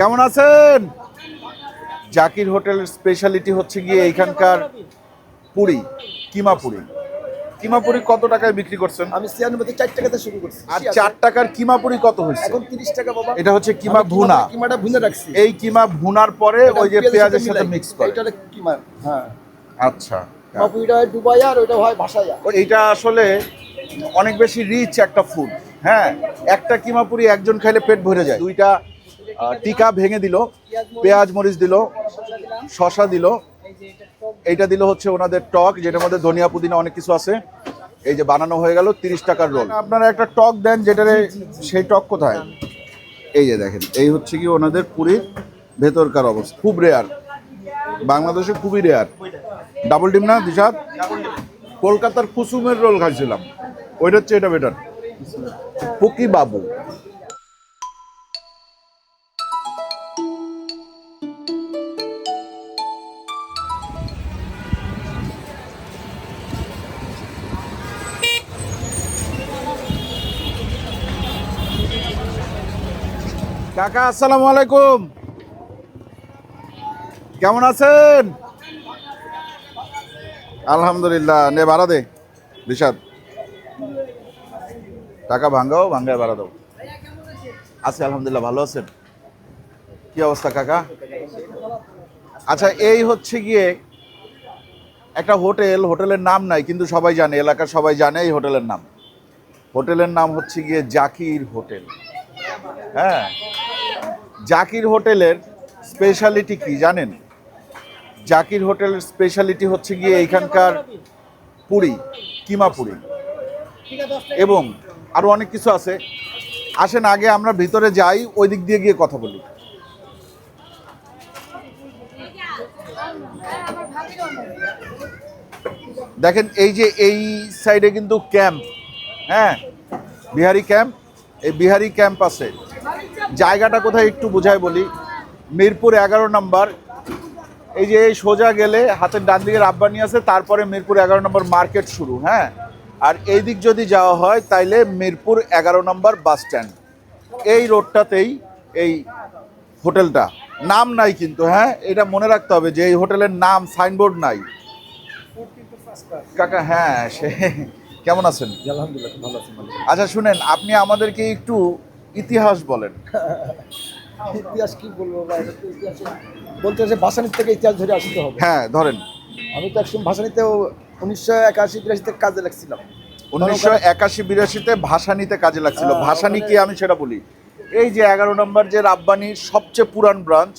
কেমন আছেন? জাকির হোটেলের স্পেশালিটি হচ্ছে গিয়ে এইখানকার পুরি কিমা পুরি কিমা পুরি কত টাকায় বিক্রি করছেন? আমি ছিয়ানব্বই চার টাকাতে শুরু করছি আর চার টাকার কিমা পুরি কত হয়েছে? এখন তিরিশ টাকা বাবা। এটা হচ্ছে কিমা ভুনা। কিমাটা ভুনে রাখছি। এই কিমা ভুনার পরে ওই যে পেঁয়াজের সাথে মিক্স করে। এটা কিমা হ্যাঁ। আচ্ছা। মাপুইটা হয় ডুবাইয়া আর ওইটা হয় ভাসাইয়া এইটা আসলে অনেক বেশি রিচ একটা ফুড হ্যাঁ একটা কিমা পুরি একজন খাইলে পেট ভরে যায়। দুইটা টিকা ভেঙে দিল পেঁয়াজ মরিচ দিল শশা দিল। এইটা দিল হচ্ছে ওনাদের টক যেটার মধ্যে ধনিয়া পুদিনা অনেক কিছু আছে। এই যে বানানো হয়ে গেল তিরিশ টাকার রোল। আপনারা একটা টক দেন যেটারে সেই টক কোথায়? এই যে দেখেন এই হচ্ছে কি ওনাদের পুরীর ভেতরকার অবস্থা। খুব রেয়ার বাংলাদেশে খুবই রেয়ার ডাবল ডিম না দিশাদ কলকাতার কুসুমের রোল খাইছিলাম। ওইটা হচ্ছে এটা বেটার পুকি বাবু। কাকা, আসসালামু আলাইকুম। কেমন আছেন? আলহামদুলিল্লাহ, নে ভাড়া দে বিষাদ টাকা ভাঙ্গাও ভাঙ্গায় ভাড়া দাও। আছি, আলহামদুলিল্লাহ, ভালো আছেন। কি অবস্থা কাকা? আচ্ছা এই হচ্ছে গিয়ে একটা হোটেল, হোটেলের নাম নাই, কিন্তু সবাই জানে, এলাকার সবাই জানে এই হোটেলের নাম। হোটেলের নাম হচ্ছে গিয়ে জাকির হোটেল। হ্যাঁ? জাকির হোটেলের স্পেশালিটি কি জানেন? জাকির হোটেলের স্পেশালিটি হচ্ছে গিয়ে এইখানকার পুরি কিমা পুরি এবং আরও অনেক কিছু আছে। আসেন আগে আমরা ভিতরে যাই ওই দিক দিয়ে গিয়ে কথা বলি। দেখেন এই যে এই সাইডে কিন্তু ক্যাম্প হ্যাঁ? বিহারি ক্যাম্প এই বিহারি ক্যাম্প আছে। জায়গাটা কোথায় একটু বোঝাই বলি। মিরপুর এগারো নাম্বার। এই যে এই সোজা গেলে হাতের ডান দিকে রাব্বানি আছে তারপরে মিরপুর এগারো নম্বর মার্কেট শুরু হ্যাঁ? আর এই দিক যদি যাওয়া হয় তাইলে মিরপুর এগারো নম্বর বাস স্ট্যান্ড। এই রোডটাতেই এই হোটেলটা। নাম নাই কিন্তু হ্যাঁ? এটা মনে রাখতে হবে যে এই হোটেলের নাম সাইনবোর্ড নাই। কাকা হ্যাঁ সে কেমন আছেন? আলহামদুলিল্লাহ ভালো আছি। আচ্ছা শুনেন আপনি আমাদেরকে একটু ইতিহাস বলেন। ইতিহাস কি বলব ইতিহাসে বলতে হচ্ছে ভাসানির থেকে ইতিহাস ধরে আসতে হবে। হ্যাঁ ধরেন। আমি তো একসময় ভাসানিতেও উনিশশো একাশি বিরাশিতে কাজে লাগছিলাম। উনিশশো একাশি বিরাশিতে ভাসানিতে কাজে লাগছিল। হ্যাঁ, ভাসানি কি আমি সেটা বলি? এই যে এগারো নম্বর যে রাব্বানির সবচেয়ে পুরান ব্রাঞ্চ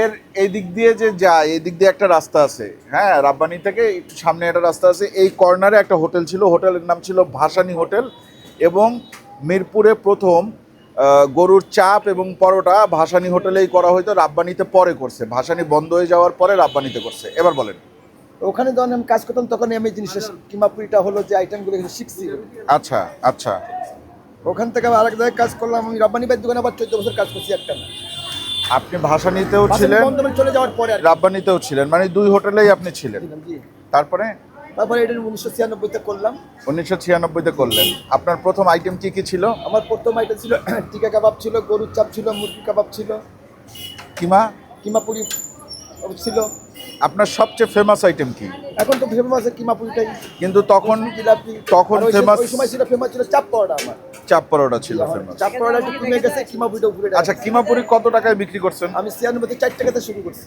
এর এই দিক দিয়ে যে যায় এই দিক দিয়ে একটা রাস্তা আছে। হ্যাঁ রাব্বানি থেকে একটু সামনে একটা রাস্তা আছে। এই কর্নারে একটা হোটেল ছিল। হোটেলের নাম ছিল ভাসানি হোটেল এবং মিরপুরে প্রথম গরুর চাপ এবং পরোটা ভাসানি হোটেলেই করা হয়তো রাব্বানিতে পরে করছে। ভাসানি বন্ধ হয়ে যাওয়ার পরে রাব্বানিতে করছে। এবার বলেন। ওখানে যখন আমি কাজ করতাম তখন আমি জিনিসটা কিমাপুরিটা হলো যে আইটেমগুলো শিখছি। আচ্ছা আচ্ছা। ওখান থেকে আরেক জায়গায় কাজ করলাম আমি রাব্বানি ভাইয়ের দোকানে আবার চোদ্দ বছর কাজ করছি একটা না। আপনি ভাসানিতেও ভাসানি ছিলেন করে চলে যাওয়ার পরে রাব্বানিতেও ছিলেন মানে দুই হোটেলেই আপনি ছিলেন। তারপরে? তারপরে এটা উনিশশো ছিয়ানব্বইতে করলাম। উনিশশো ছিয়ানব্বইতে করলেন। আপনার প্রথম আইটেম কি কি ছিল? আমার প্রথম আইটেম ছিল টিকা কাবাব ছিল গরুর চাপ ছিল মুরগি কাবাব ছিল। কিমা? কিমাপুরি ছিল। আপনার সবচেয়ে ফেমাস আইটেম কি? এখন তো ফেমাস কিমা কিমাপুরিটাই। কিন্তু তখন জিলাপি। তখন আর ওই সময় ছিল ফেমাস ছিল চাপ পাওয়াটা আমার। চাপ পরোটা ছিল ফেমাস চাপ পরোটা একটু কমে গেছে কিমাপুরিটা উপরে আচ্ছা কিমাপুরি কত টাকায় বিক্রি করছেন? আমি ছিয়ানব্বই চার টাকাতে শুরু করছি।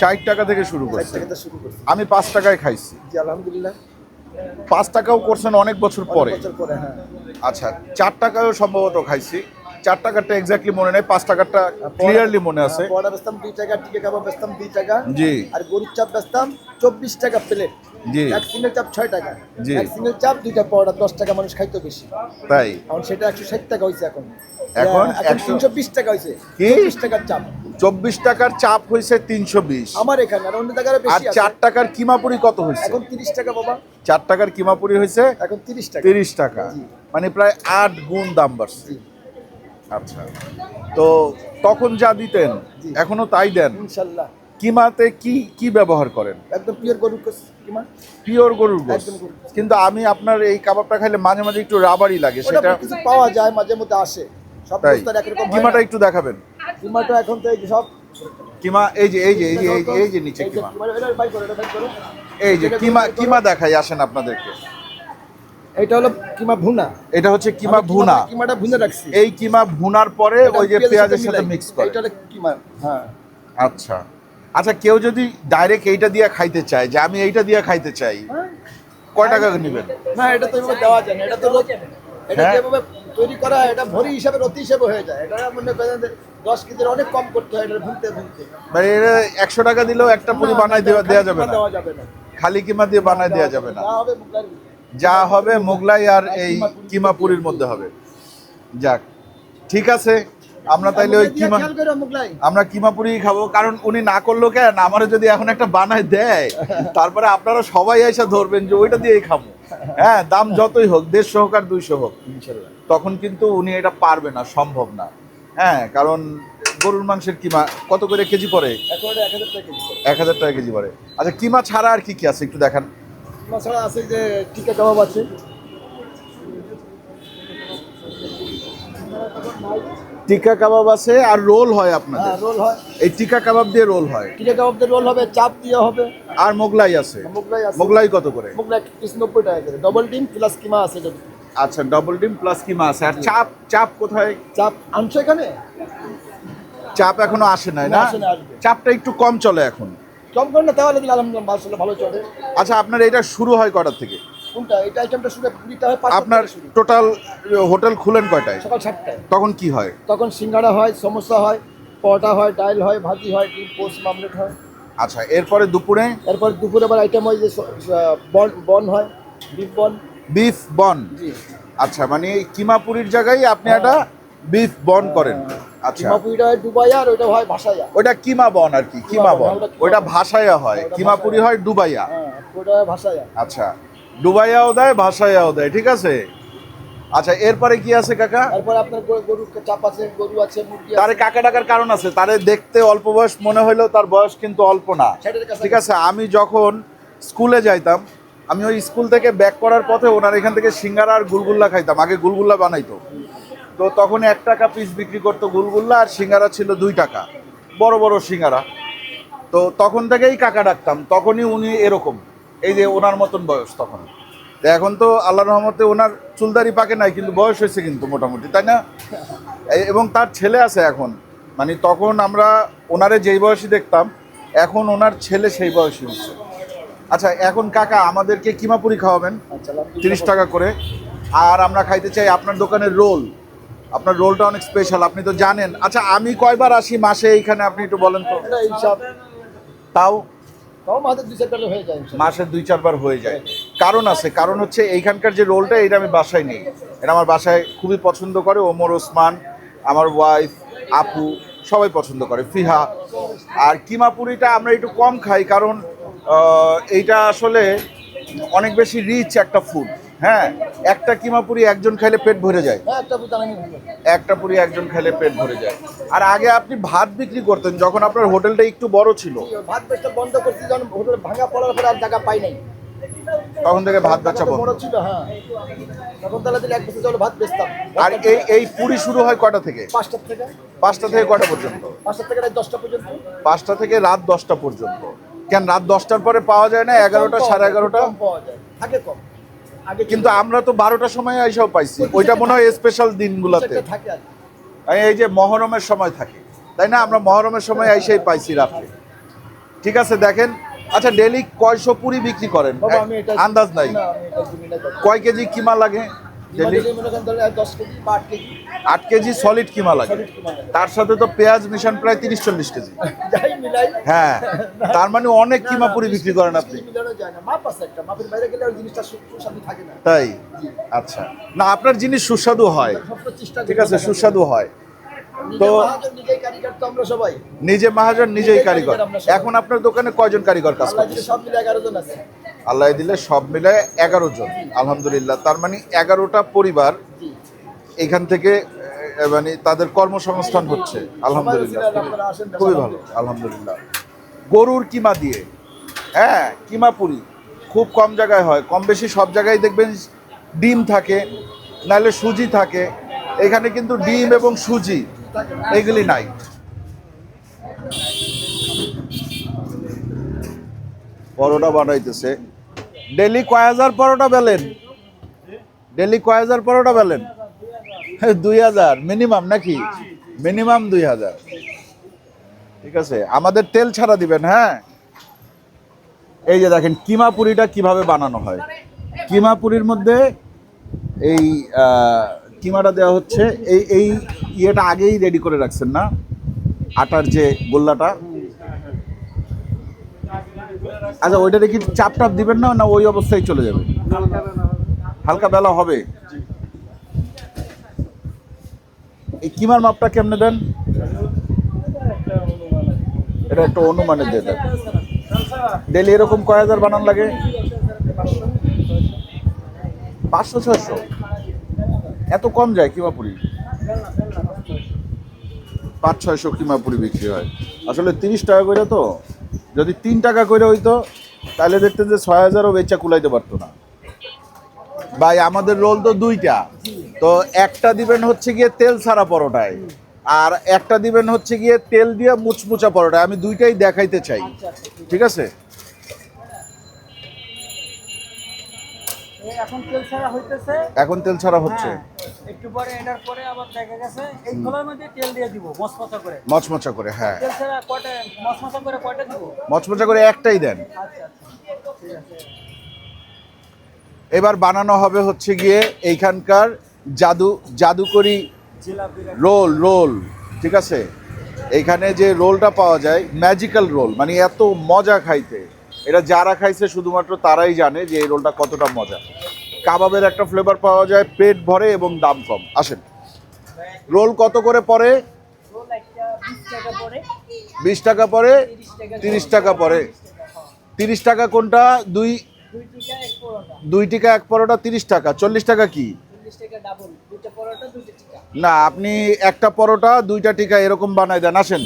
চার টাকা থেকে শুরু করছি। আমি পাঁচ টাকায় খাইছি। আলহামদুলিল্লাহ। পাঁচ টাকাও করছেন অনেক বছর পরে। হ্যাঁ। আচ্ছা চার টাকাও সম্ভবত খাইছি। চার টাকারটা এক্স্যাক্টলি মনে নেই পাঁচ টাকারটা ক্লিয়ারলি মনে আছে। বড়া বেচতাম দুই টাকা টিকা কাবাব বেচতাম দুই টাকা। জি। আর গরুর চাপ বেচতাম চব্বিশ টাকা প্লেট জি। এক সিঙ্গেল চাপ ছয় টাকা। জি। এক সিঙ্গেল চাপ দুইটা পড়া দশ টাকা মানুষ খাইতো বেশি। তাই? এখন সেটা একশো ষাট টাকা হয়েছে এখন। এখন এখন 100 তিনশো বিশ টাকা হয়েছে? চব্বিশ টাকার চাপ। চব্বিশ টাকার চাপ হয়েছে তিনশো বিশ। আমার এখানে আর অন্য জায়গায় আর চার টাকার কিমাপুরি কত হয়েছে? এখন তিরিশ টাকা বাবা। চার টাকার কিমাপুরি হয়েছে এখন তিরিশ টাকা। তিরিশ টাকা। মানে প্রায় আট গুণ দাম বাড়ছে। আচ্ছা। তো তখন যা দিতেন। এখনও তাই দেন? ইনশাল্লাহ। কিমাতে কি কি ব্যবহার করেন? একদম পিওর গরুর কিমা। পিওর গরুর গোশত। কিন্তু আমি আপনার এই কাবাবটা খাইলে মাঝে মাঝে একটু রাবারই লাগে সেটা কিছু পাওয়া যায় মাঝে মধ্যে আসে। সব একরকম কিমাটা একটু দেখাবেন। কিমাটা এখন তো এই যে সব কিমা এই যে এই যে এই যে এই যে এই যে নিচে এই যে কিমা কিমা, এটা বাই করো, এটা বাই করো। এই যে কিমা কিমা দেখাই আসেন আপনাদেরকে। এটা হলো কিমা ভুনা। এটা হচ্ছে কিমা ভুনা। কিমাটা ভুনে রাখছি। এই কিমা ভুনার পরে ওই যে পেঁয়াজের সাথে মিক্স করে। এটা কিমা হ্যাঁ। আচ্ছা। আচ্ছা কেউ যদি ডাইরেক্ট এইটা দিয়ে খাইতে চায় যে আমি এইটা দিয়ে খাইতে চাই কয় টাকা নেবেন? না এটা তো এভাবে দেওয়া যায় না। এটা তো এটা হ্যাঁ। যেভাবে তৈরি করা এটা ভরি হিসাবে রতি হিসাবে হয়ে যায়। এটা মনে করেন দশ কেজির অনেক কম করতে হয় এটা ভুনতে ভুনতে। মানে এটা একশো টাকা দিলেও একটা পুরি বানাই দেওয়া দেওয়া যাবে না। দেওয়া যাবে না। খালি কিমা দিয়ে বানাই দেওয়া যাবে না। যা হবে মুগলাই আর এই কিমা পুরির মধ্যে। হবে। যাক ঠিক আছে আমরা তাইলে ওই কিমা আমরা কিমা পুরি খাব কারণ উনি না করল কেন? আমারও যদি এখন একটা বানায় দেয় তারপরে আপনারা সবাই এসে ধরবেন যে ওইটা দিয়েই খাব। হ্যাঁ দাম যতই হোক দেড়শো হোক আর দুইশো হোক তখন কিন্তু উনি এটা পারবে না সম্ভব না। হ্যাঁ কারণ গরুর মাংসের কিমা কত করে কেজি পড়ে? এক হাজার টাকা কেজি করে। এক হাজার টাকা কেজি পড়ে। আচ্ছা কিমা ছাড়া আর কি কি আছে একটু দেখান। কিমা ছাড়া আছে যে টিকা কাবাব আছে। টিক্কা কাবাব আছে আর রোল হয় আপনাদের। হ্যাঁ রোল হয়। এই টিকা কাবাব দিয়ে রোল হয়। টিকা কাবাবদের রোল হবে চাপ দিয়ে হবে। আর মোগলাই আছে। মোগলাই আছে। মোগলাই কত করে? মোগলাই পিস নব্বই টাকা করে। ডবল ডিম প্লাস কিমা আছে আচ্ছা ডবল ডিম প্লাস কিমা আছে। আর চাপ চাপ কোথায়? চাপ আনছো এখানে? চাপ এখনও আসে নাই না, চাপটা একটু কম চলে এখন। কম করে না তাহলে দিলে আলহামদুলিল্লাহ ভালো চলে। আচ্ছা আপনার এটা শুরু হয় কটার থেকে? এটা আইটেমটা শুরু হয় আপনার টোটাল হোটেল খুলেন কয়টায়? সকাল সাতটায়। তখন কি হয়? তখন সিঙ্গাড়া হয় সমোসা হয় পরোটা হয় ডাল হয় ভাজি হয় ডিম পোস্ট মামলেট হয়। আচ্ছা এরপরে দুপুরে? এরপর দুপুরে আবার আইটেম হয় যে বন বন হয় বিফ বন। বিফ বন? জি। আচ্ছা মানে কিমাপুরির জায়গায় আপনি একটা বিফ বন করেন। আচ্ছা। কিমা পুরিটা হয় দুবাইয়া আর ওইটা হয় ভাসাইয়া ওটা কিমা বন আর কি কিমা বন ওটা ভাসাইয়া হয় কিমাপুরি হয় ডুবাইয়া হ্যাঁ হয় ভাসাইয়া আচ্ছা। ডুবাইয়াও দেয় ভাসাইয়াও দেয় ঠিক আছে? আচ্ছা এরপরে কি আছে কাকা? তারপর আপনার গরু- চাপ আছে গরু আছে মুরগি তারে কাকা ডাকার কারণ আছে তারে দেখতে অল্প বয়স মনে হইলেও তার বয়স কিন্তু অল্প না। ঠিক আছে আমি যখন স্কুলে যাইতাম আমি ওই স্কুল থেকে ব্যাক করার পথে ওনার এখান থেকে সিঙ্গারা আর গুলগুল্লা খাইতাম আগে গুলগুল্লা বানাইতো। তো তখন এক টাকা পিস বিক্রি করতো গুলগুল্লা আর সিঙ্গারা ছিল দুই টাকা বড় বড় সিঙ্গারা। তো তখন থেকেই কাকা ডাকতাম তখনই উনি এরকম। এই যে ওনার মতন বয়স তখন। তো এখন তো আল্লাহ রহমতে ওনার চুলদারি পাকে নাই কিন্তু বয়স হয়েছে কিন্তু মোটামুটি তাই না? এবং তার ছেলে আছে এখন। মানে তখন আমরা ওনারে যেই বয়সী দেখতাম এখন ওনার ছেলে সেই বয়সী হচ্ছে। আচ্ছা এখন কাকা আমাদেরকে কিমাপুরি খাওয়াবেন? তিরিশ টাকা করে। আর আমরা খাইতে চাই আপনার দোকানের রোল। আপনার রোলটা অনেক স্পেশাল আপনি তো জানেন। আচ্ছা আমি কয়বার আসি মাসে এইখানে আপনি একটু বলেন তো। তাও মাসে দুই চারবার হয়ে যায় কারণ আছে কারণ হচ্ছে এইখানকার যে রোলটা এটা আমি বাসায় নেই। এটা আমার বাসায় খুবই পছন্দ করে ওমর ওসমান আমার ওয়াইফ আপু সবাই পছন্দ করে ফিহা। আর কিমাপুরিটা আমরা একটু কম খাই কারণ এইটা আসলে অনেক বেশি রিচ একটা ফুড হ্যাঁ একটা কিমাপুরি একজন খাইলে পেট ভরে যায়। হ্যাঁ একটা পুরি একজন খেলে পেট ভরে যায়। আর আগে আপনি ভাত বিক্রি করতেন যখন আপনার হোটেলটা একটু বড় ছিল। ভাত বেচটা বন্ধ করছি যখন হোটেল ভাঙা পড়ার পরে আর জায়গা পাই নাই। তখন থেকে ভাত বেচা বন্ধ। ছিল হ্যাঁ। তখন তাহলে দিলে এক বছর চলো ভাত বেচতাম। আর এই এই পুরি শুরু হয় কটা থেকে? পাঁচটার থেকে। পাঁচটা থেকে কটা পর্যন্ত? পাঁচটা থেকে রাত দশটা পর্যন্ত। পাঁচটা থেকে রাত দশটা পর্যন্ত। কেন রাত দশটার পরে পাওয়া যায় না এগারোটা সাড়ে এগারোটা? পাওয়া যায়। থাকে কম। কিন্তু আমরা তো বারোটার সময় এসেও পাইছি। ওইটা মনে হয় স্পেশাল দিনগুলোতে। থাকে এই যে মহরমের সময় থাকে। তাই না? আমরা মহরমের সময় এসেই পাইছি রাত্রে। ঠিক আছে দেখেন। আচ্ছা ডেলি কয়শো পুরি বিক্রি করেন? আন্দাজ নাই। কয় কেজি কিমা লাগে? আট কেজি। সলিড কিমা লাগে। তার সাথে তো পেঁয়াজ মিশন প্রায় তিরিশ চল্লিশ কেজি। হ্যাঁ তার মানে অনেক কিমা পুরি বিক্রি করেন আপনি। তাই? আচ্ছা। না আপনার জিনিস সুস্বাদু হয়। ঠিক আছে সুস্বাদু হয়। তো- নিজে মহাজন, নিজেই কারিগর তো আমরা সবাই। নিজে মহাজন নিজেই কারিগর। এখন আপনার দোকানে কয়জন কারিগর কাজ করছে সব মিলে এগারো জন আছে। আল্লাহ দিলে সব মিলে এগারো জন আলহামদুলিল্লাহ। তার মানে এগারোটা পরিবার এখান থেকে মানে তাদের কর্মসংস্থান হচ্ছে। আলহামদুলিল্লাহ। খুবই ভালো আলহামদুলিল্লাহ। গরুর কিমা দিয়ে। হ্যাঁ কিমা পুরি। খুব কম জায়গায় হয়। কম বেশি সব জায়গায় দেখবেন ডিম থাকে নাহলে সুজি থাকে। এখানে কিন্তু ডিম এবং সুজি এগুলি নাই। পরোটা বানাইতেছে। ডেলি কয় হাজার পরোটা বেলেন? ডেলি কয় হাজার পরোটা বেলেন? দুই হাজার, মিনিমাম নাকি? মিনিমাম দুই হাজার। ঠিক আছে, আমাদের তেল ছাড়া দিবেন হ্যাঁ? এই যে দেখেন কিমা পুরিটা কীভাবে বানানো হয়? কিমা পুরির মধ্যে এই কিমাটা দেওয়া হচ্ছে, এই এই ইয়েটা আগেই রেডি করে রাখছেন না? আটার যে গোল্লাটা আচ্ছা ওইটা দেখি চাপ টাপ দিবেন না না ওই অবস্থায় চলে যাবে? হালকা বেলা হবে। এই কিমার মাপটা কেমনে দেন? এটা একটা অনুমানে দিয়ে দেন। ডেলি এরকম কয় হাজার বানান লাগে? পাঁচশো, ছয়শো? এত কম যায় কিমাপুরি? পাঁচ, ছয়শো কিমাপুরি বিক্রি হয়। আসলে তিরিশ টাকা করে তো। যদি তিন টাকা করে হইতো তাহলে দেখতেন যে ছয় হাজারও বেচা কুলাইতে পারতো না। ভাই আমাদের রোল তো দুইটা। তো একটা দিবেন হচ্ছে গিয়ে তেল ছাড়া পরোটায় আর একটা দিবেন হচ্ছে গিয়ে তেল দিয়ে মুচমুচা পরোটা আমি দুইটাই দেখাইতে চাই। ঠিক আছে। এখন তেল ছাড়া হইতেছে। এখন তেল ছাড়া হচ্ছে। হ্যাঁ, একটু পরে এটার পরে আবার দেখা গেছে এই খোলার মধ্যে তেল দিয়ে দিব মশমশা করে। মচমচা করে হ্যাঁ। তেল ছাড়া কয়টা মশমশা করে কয়টা দিব? মচমচা করে একটাই দেন। আচ্ছা আচ্ছা ঠিক আছে। এবার বানানো হবে হচ্ছে গিয়ে এইখানকার জাদু জাদুকরি রোল রোল ঠিক আছে? এইখানে যে রোলটা পাওয়া যায় ম্যাজিক্যাল রোল মানে এত মজা খাইতে। এটা যারা খাইছে শুধুমাত্র তারাই জানে যে এই রোলটা কতটা মজা। কাবাবের একটা ফ্লেভার পাওয়া যায় পেট ভরে এবং দাম কম। আসেন। রোল কত করে পড়ে? বিশ টাকা পরে বিশ টাকা পরে তিরিশ টাকা পরে তিরিশ টাকা কোনটা? দুই দুই টিকা এক পরোটা। তিরিশ টাকা। চল্লিশ টাকা কি? না আপনি একটা পরোটা দুইটা টিকা এরকম বানাই দেন। আসেন।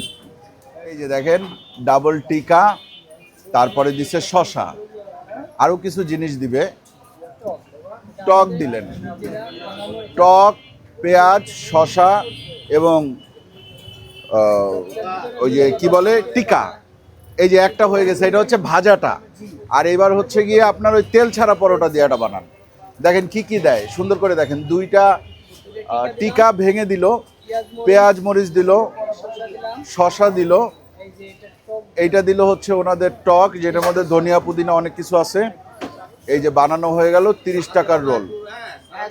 এই যে দেখেন ডাবল টিকা। তারপরে দিছে শশা। আরও কিছু জিনিস দিবে। টক দিলেন। টক, পেঁয়াজ, শশা এবং ওই যে কি বলে? টিকা। এই যে একটা হয়ে গেছে, এটা হচ্ছে ভাজাটা। আর এবার হচ্ছে গিয়ে আপনার ওই তেল ছাড়া পরোটা দেওয়াটা বানান। দেখেন কি কি দেয়? সুন্দর করে দেখেন। দুইটা টিকা ভেঙে দিল, পেঁয়াজ, মরিচ দিল, শশা দিল এইটা দিল হচ্ছে ওনাদের টক, যেটার মধ্যে ধনিয়া পুদিনা অনেক কিছু আছে। এই যে বানানো হয়ে গেল তিরিশ টাকার রোল।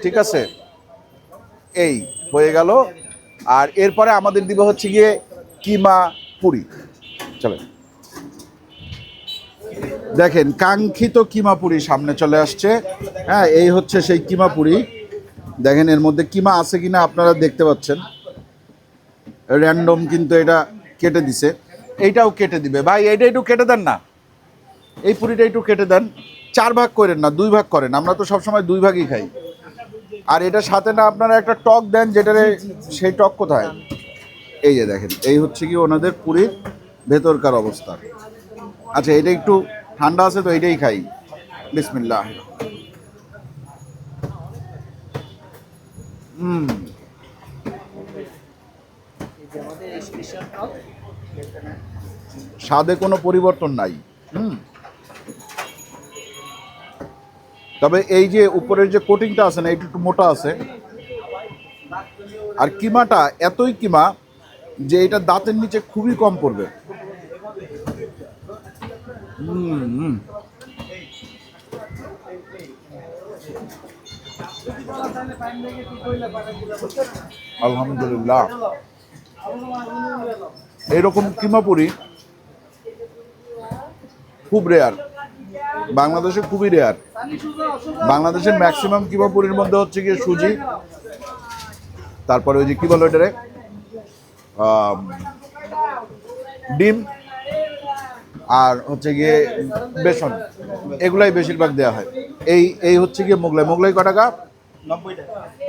ঠিক আছে? এই হয়ে গেল। আর এরপরে আমাদের দিব হচ্ছে গিয়ে কিমা পুরি। চলেন। দেখেন, কাঙ্ক্ষিত কিমা পুরি সামনে চলে আসছে। হ্যাঁ এই হচ্ছে সেই কিমা পুরি। দেখেন, এর মধ্যে কিমা আছে কিনা আপনারা দেখতে পাচ্ছেন। র্যান্ডম কিন্তু এটা কেটে দিছে। এইটাও কেটে দিবে। ভাই, এইটা একটু কেটে দেন না। এই পুরিটা একটু কেটে দেন। চার ভাগ করেন না, দুই ভাগ করেন। আমরা তো সবসময় দুই ভাগই খাই। আর এটা সাথে না আপনারা একটা টক দেন, যেটারে সেই টক কোথায়? এই যে দেখেন, এই হচ্ছে কি ওনাদের পুরীর ভেতরকার অবস্থা। আচ্ছা এটা একটু ঠান্ডা আছে তো, এইটাই খাই। বিসমিল্লাহ। হুম এই যে আমাদের স্পেশাল টক স্বাদে কোনো পরিবর্তন নাই, হুম? তবে এই যে উপরের যে কোটিংটা আছে না, এটা একটু মোটা আছে। আর কিমাটা, এতই কিমা যে এটা দাঁতের নিচে খুবই কম পড়বে। হুম হুম। আলহামদুলিল্লাহ। এইরকম কিমাপুরি খুব রেয়ার বাংলাদেশে খুবই রেয়ার বাংলাদেশের ম্যাক্সিমাম কিমাপুরির মধ্যে হচ্ছে গিয়ে সুজি, তারপরে ওই যে কি বলো এটারে ডিম আর হচ্ছে গিয়ে বেসন, এগুলাই বেশিরভাগ দেওয়া হয়। এই এই হচ্ছে গিয়ে মোগলাই। মোগলাই ক টাকা?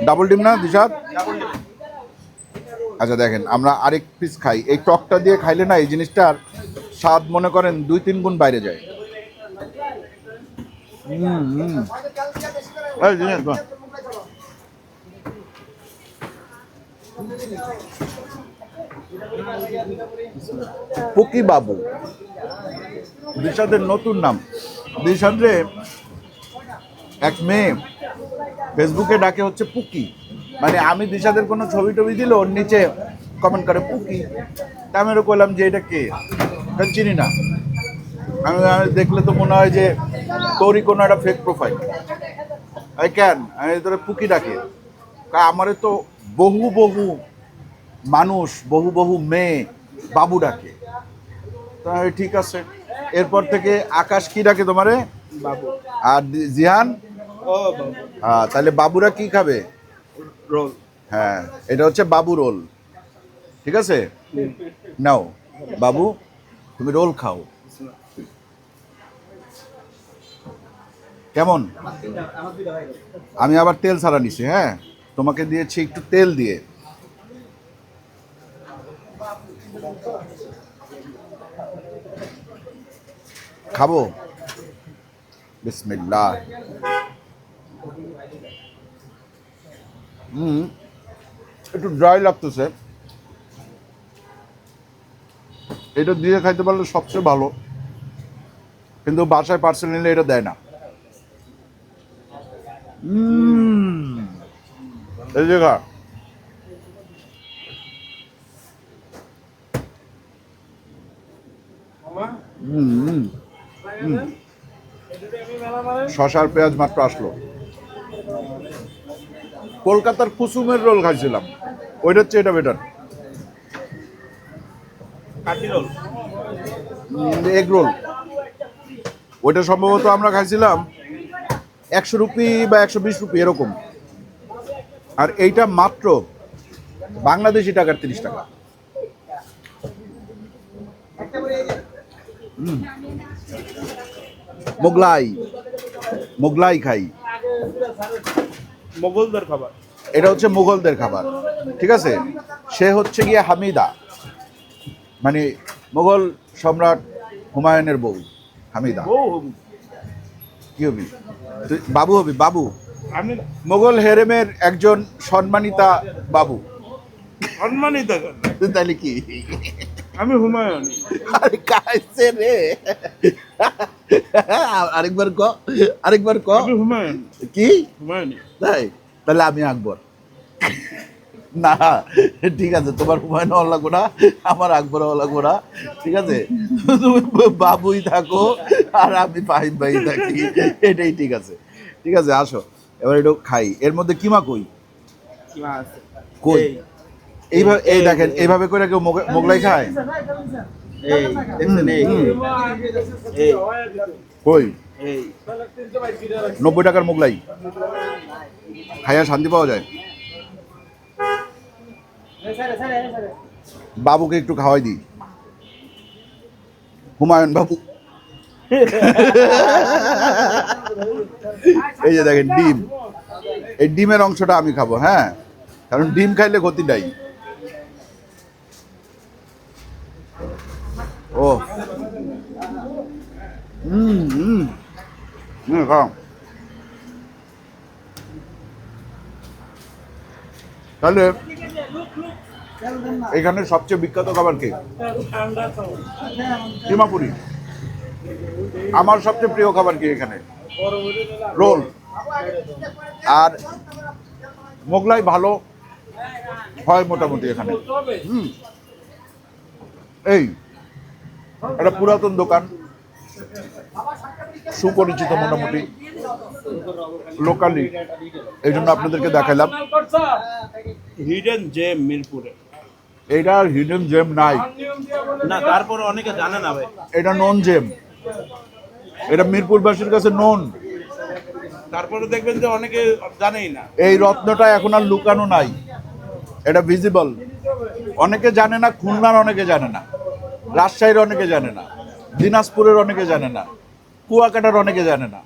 ডাবল ডিম না দিশাদ আচ্ছা দেখেন, আমরা আরেক পিস খাই। এই টকটা দিয়ে খাইলে না এই জিনিসটার স্বাদ মনে করেন দুই, তিন গুণ বাইরে যায়। পকি বাবু। দিশাদের নতুন নাম। দিশান রে এক মেয়ে ফেসবুকে ডাকে হচ্ছে পুকি। মানে আমি দিশাদের কোনো ছবি টবি দিলে ওর নিচে কমেন্ট করে পুকি। তা আমি ওরা বললাম যে এটা কে? কারণ চিনি না। আমি দেখলে তো মনে হয় যে তোরই কোনো একটা ফেক প্রোফাইল আই ক্যান আমি তোরা পুকি ডাকে। আমারে তো বহু বহু মানুষ বহু বহু মেয়ে বাবু ডাকে। তাই ঠিক আছে। এরপর থেকে আকাশ কি ডাকে তোমারে? বাবু। আর জিহান? হ্যাঁ তাহলে বাবুরা কি খাবে? রোল। হ্যাঁ এটা হচ্ছে বাবু রোল। ঠিক আছে? নাও বাবু। তুমি রোল খাও। কেমন? আমি আবার তেল ছাড়া নিছি হ্যাঁ? তোমাকে দিয়েছি একটু তেল দিয়ে। খাব? বিসমিল্লাহ। হুম, একটু ড্রাই লাগতেছে। এটা দিয়ে খাইতে পারলে সবচেয়ে ভালো। কিন্তু বাসায় পার্সেল নিলে এটা দেয় না। এই হুম। শশার পেঁয়াজ মাত্র আসলো। কলকাতার কুসুমের রোল খাইছিলাম। ওইটা হচ্ছে এটা বেটার এগ রোল? ওইটা সম্ভবত আমরা খাইছিলাম একশো রুপি বা একশো বিশ রুপি এরকম। আর এইটা মাত্র বাংলাদেশি টাকার তিরিশ টাকা। মোগলাই। মোগলাই খাই। মোগলদের খাবার। এটা হচ্ছে মুঘলদের খাবার ঠিক আছে? সে হচ্ছে গিয়ে হামিদা। মানে মোগল সম্রাট হুমায়ুনের বউ হামিদা। কি হবি? তুই বাবু হবি? বাবু। আমি মোগল হেরেমের একজন সম্মানিতা বাবু। সম্মানিত তুই তাহলে কি? আমি হুমায়ুন। আরে কাইছে রে। আরেকবার ক আরেকবার ক। আমি হুমায়ুন। কি? হুমায়ুন। তাই? তাহলে আমি আকবর। না ঠিক আছে তোমার হুমায়ুন লাগবো না আমার আকবর হওয়া লাগবো না ঠিক আছে? তুমি বাবুই থাকো আর আমি ফাহিম ভাই থাকি এটাই ঠিক আছে। ঠিক আছে আসো এবার একটু খাই। এর মধ্যে কিমা কই? কই? এইভাবে এই দেখেন এইভাবে করে কেউ মোগলাই খায়? কই? নব্বই টাকার মোগলাই। খাইয়া শান্তি পাওয়া যায়? বাবুকে একটু খাওয়াই দিই। হুমায়ুন বাবু। এই যে দেখেন ডিম। এই ডিমের অংশটা আমি খাব হ্যাঁ? কারণ ডিম খাইলে ক্ষতি নাই। ও। হুম তাহলে এখানে সবচেয়ে বিখ্যাত খাবার কি? সীমাপুরি আমার সবচেয়ে প্রিয় খাবার কি এখানে? রোল। আর মোগলাই ভালো হয় মোটামুটি এখানে। এই একটা পুরাতন দোকান। সুপরিচিত মোটামুটি। লোকালি এই জন্য আপনাদেরকে দেখালাম হিডেন জে মিরপুরে এটা আর হিডেন জেম নাই। না তারপর অনেকে জানে না ভাই। এটা নন জেম এটা মিরপুরবাসীর কাছে নন তারপরে দেখবেন যে অনেকে জানেই না। এই রত্নটা এখন আর লুকানো নাই। এটা ভিজিবল অনেকে জানে না খুলনার অনেকে জানে না রাজশাহীর অনেকে জানে না দিনাজপুরের অনেকে জানে না কুয়াকাটার অনেকে জানে না।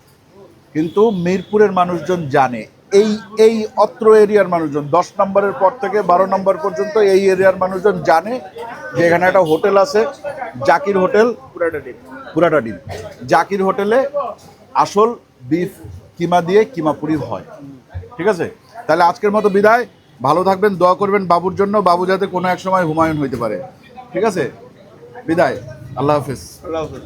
কিন্তু মিরপুরের মানুষজন জানে। এই এই অত্র এরিয়ার মানুষজন, দশ নম্বরের পর থেকে বারো নম্বর পর্যন্ত এই এরিয়ার মানুষজন জানে যে এখানে একটা হোটেল আছে, জাকির হোটেল, পুরাটা ডিম পুরাটা ডিম। জাকির হোটেলে আসল বিফ কিমা দিয়ে কিমা পুরি হয়। ঠিক আছে? তাহলে আজকের মতো বিদায়। ভালো থাকবেন, দোয়া করবেন বাবুর জন্য। বাবু যাতে কোনো এক সময় হুমায়ুন হইতে পারে। ঠিক আছে? বিদায়। আল্লাহ হাফিজ। আল্লাহ হাফেজ।